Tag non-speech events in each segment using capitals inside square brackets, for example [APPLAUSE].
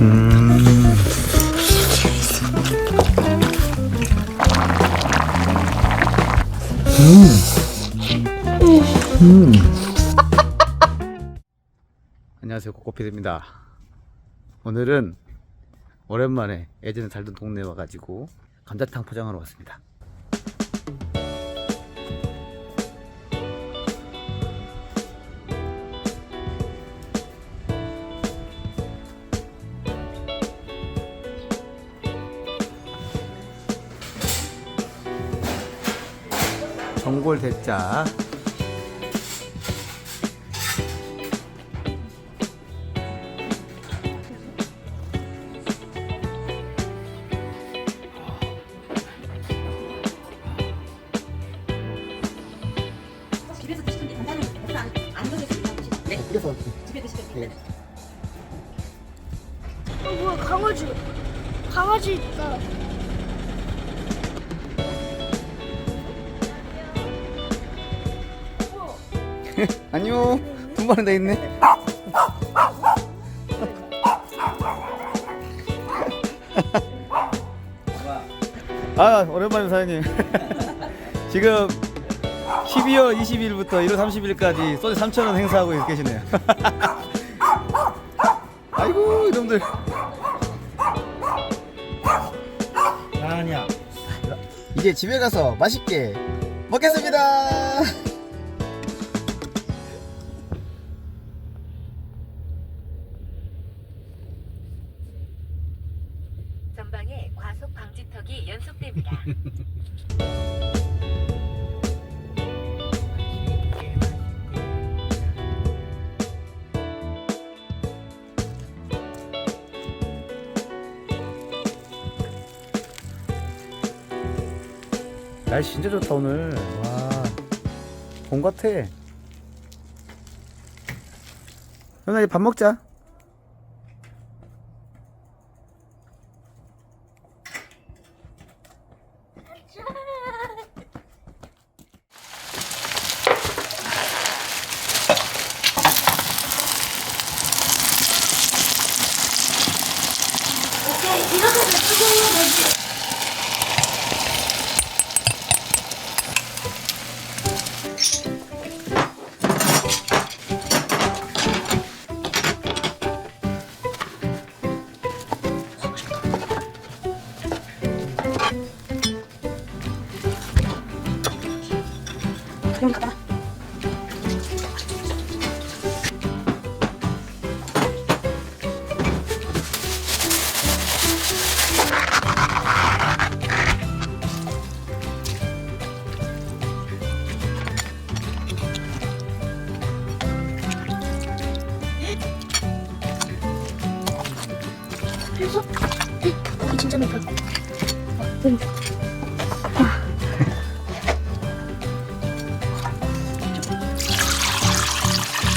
음. 음. 안녕하세요 코코피드입니다 오늘은 오랜만에 예전에 살던 동네에 와가지고 감자탕 포장하러 왔습니다 전골 대짜 마리 더 있네. 아 오랜만에 사장님. [LAUGHS] 지금 12월 20일부터 1월 30일까지 소주 3,000원 행사하고 계시네요. [LAUGHS] 아이고 이놈들. 아니야. 이제 집에 가서 맛있게 먹겠습니다 날씨 진짜 좋다 오늘. 와봄 같아. 현아 이제 밥 먹자 여기 진짜 매워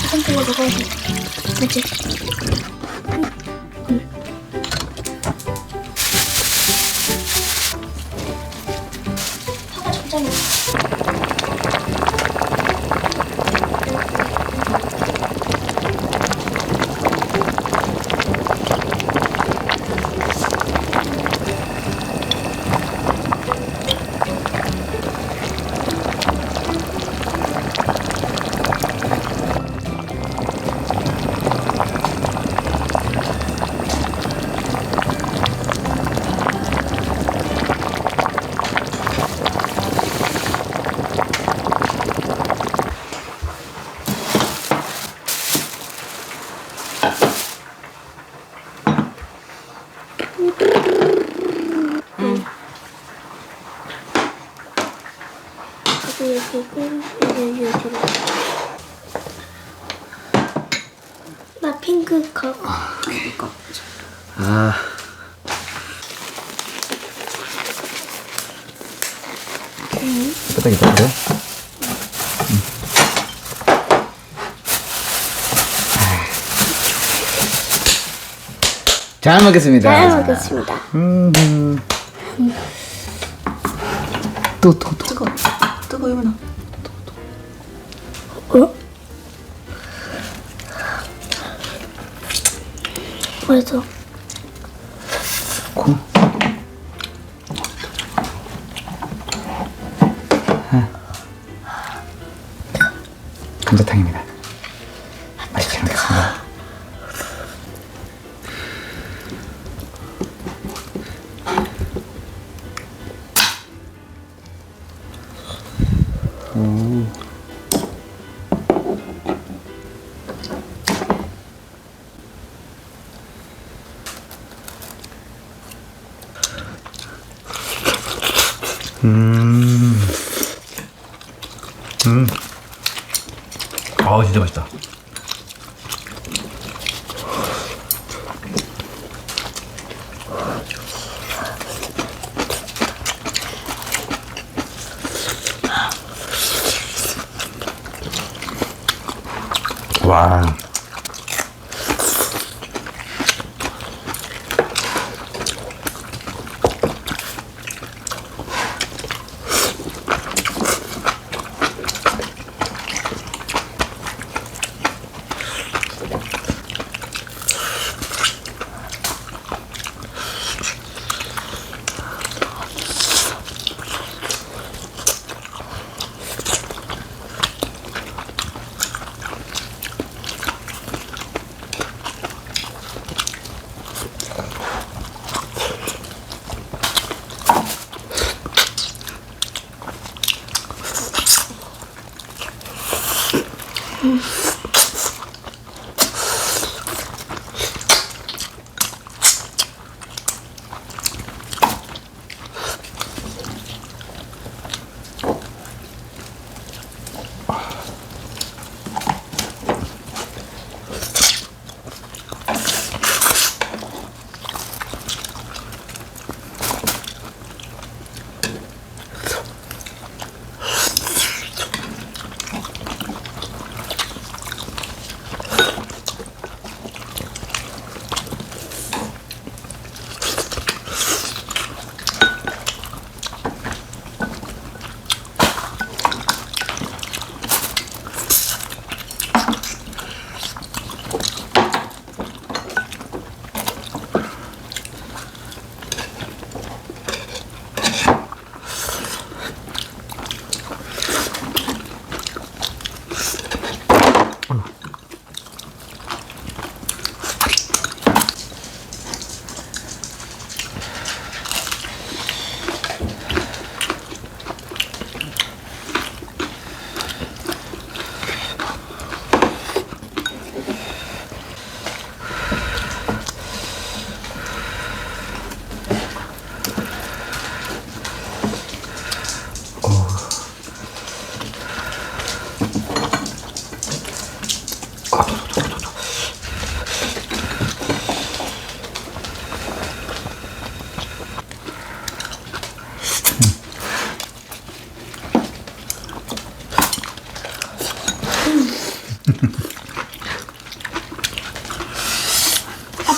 상태로 먹어야 돼 그치? 아 이따 그래? 잘 먹겠습니다. 잘 먹겠습니다 음. 또, 또, 또. 뜨거. 뜨거 이거나. 어? 그래서 감자탕입니다. 와.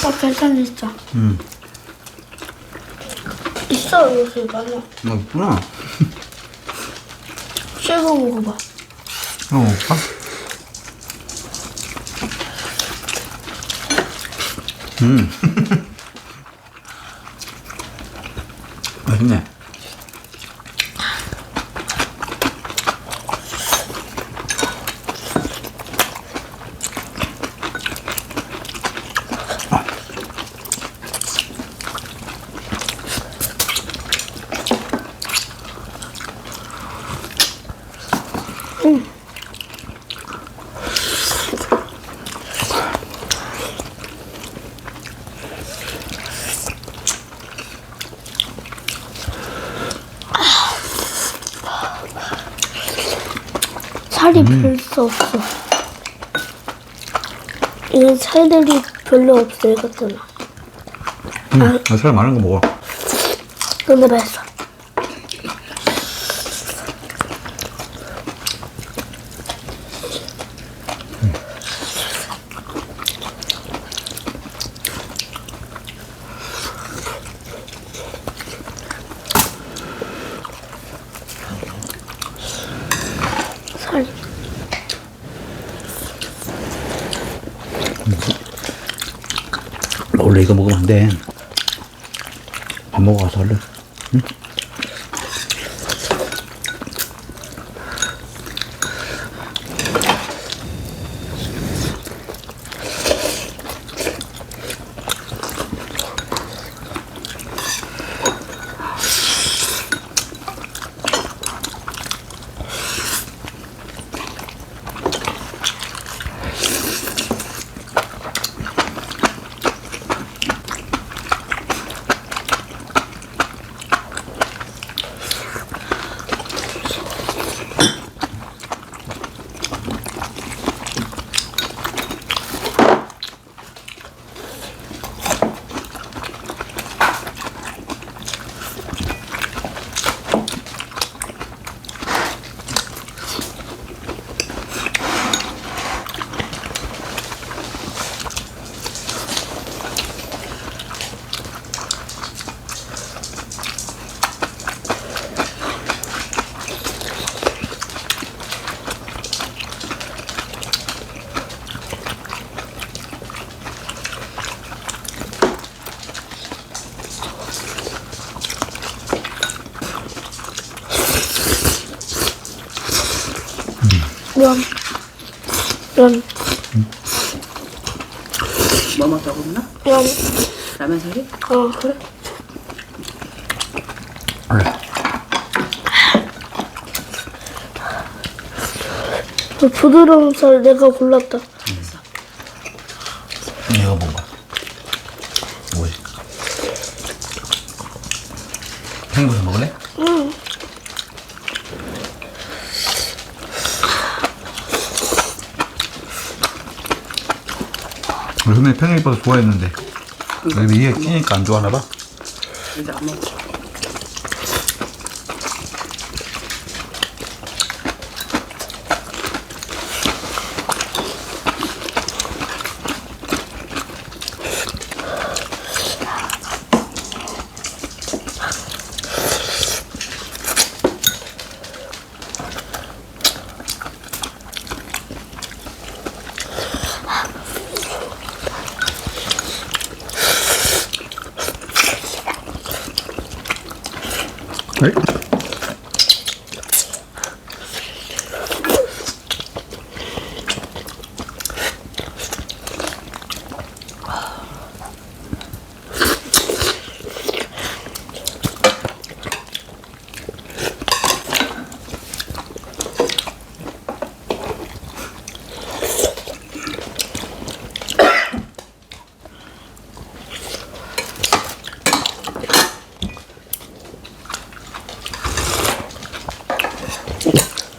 아빠 계산 있어. 음. 있어 요새 많아. 맛있구나. 씹어 [LAUGHS] 먹어봐. 어, 오빠? 음. [LAUGHS] 살이 별로 없어. 이건 살들이 별로 없어 이것들은. 음, 아, 살 많은 거 먹어. 근데 맛있어. 살. 원래 이거 먹으면 안 돼. 밥 먹어 가서 얼른. 응? 면. 면. 뭐 먹자고 했나? 면. 라면 사리? 어. 그래. 그 부드러운 살 내가 골랐다. 이거 뭔가. 뭐지? 팽이버섯 먹을래? 응. 선배 팽이버섯 좋아했는데. 여기 이게 끼니까 안 좋아하나 봐. 이제 안 먹어.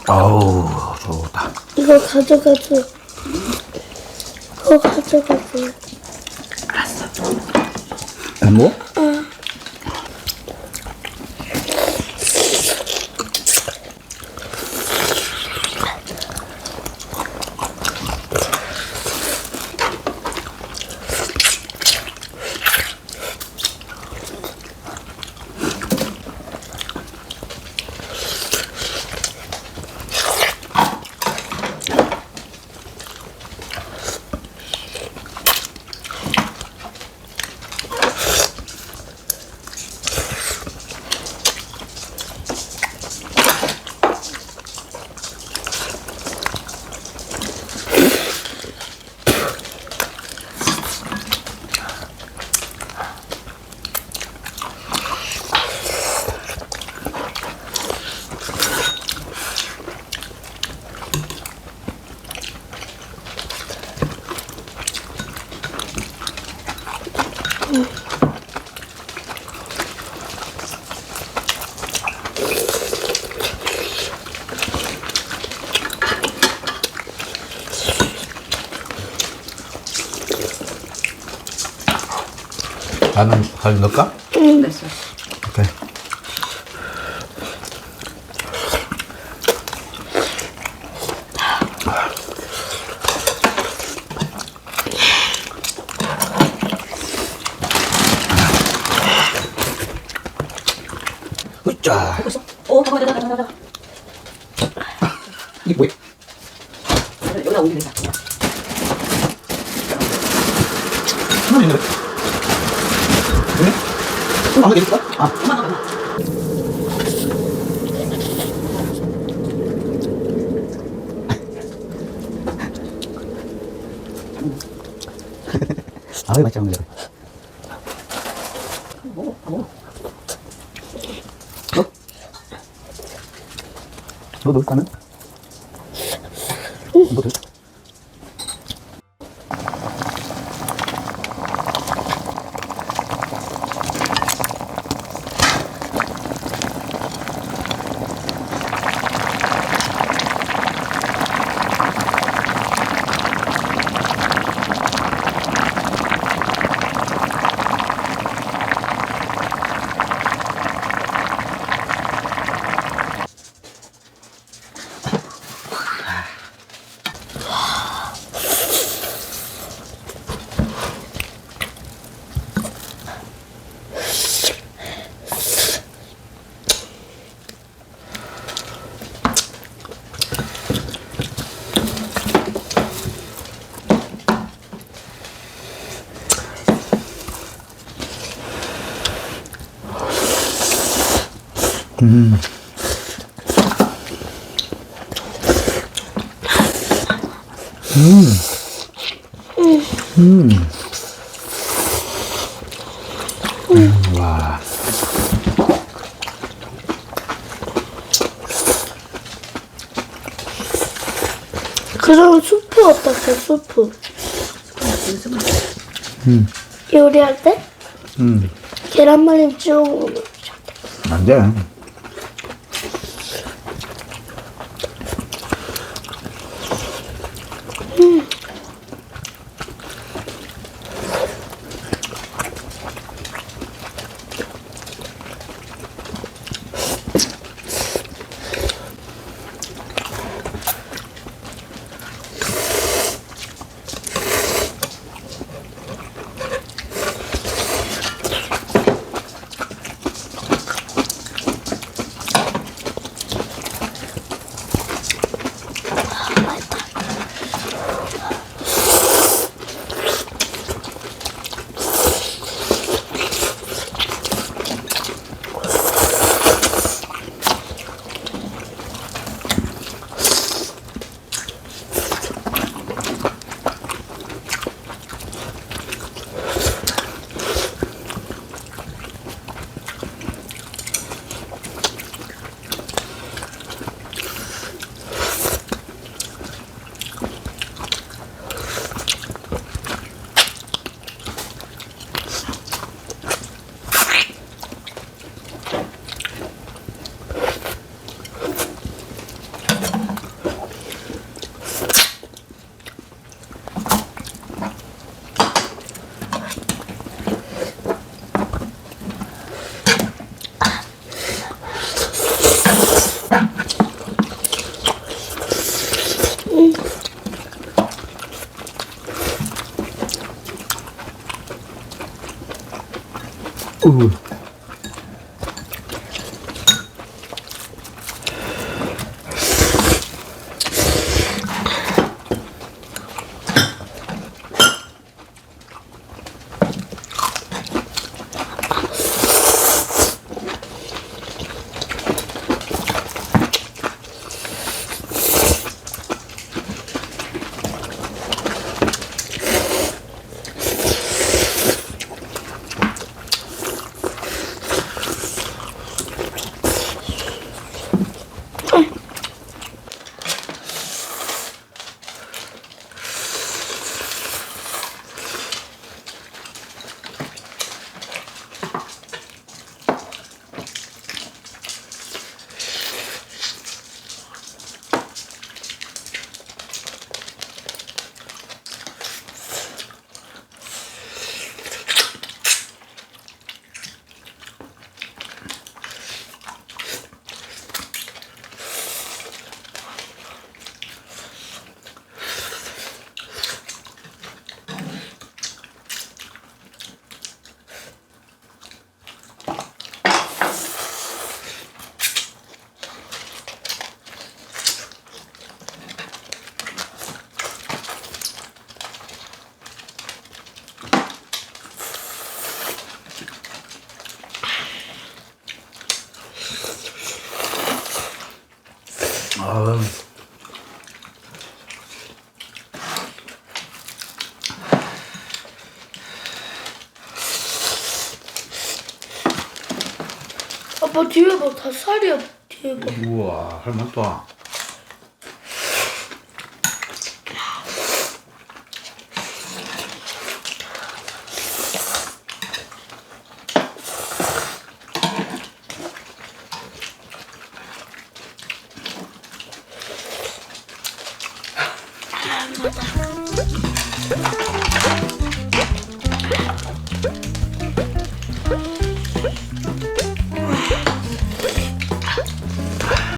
아우, 좋다. 이거 가져가줘. 이거 가져가줘. 안 먹어? 라면 살 넣을까? 됐어. 오케이. 으짜. 보고 있어. 오, 잠깐만, 잠깐만, 잠깐만. 이게 뭐야? 여기다 올리면. 하나. 그 래? 아, 있을까? 아. 아, 맛있지 않은 거 먹어, 다 먹어. 너 넣을까는? 뭐 들? 음. 음. 음, 와. 그럼 수프 어떻게 수프? 음. 요리할 때 음. 계란말림 찍어 먹으면. 안 돼. 아빠 뒤에 봐, 다 살이야. 뒤에 봐. 우와, 할만다.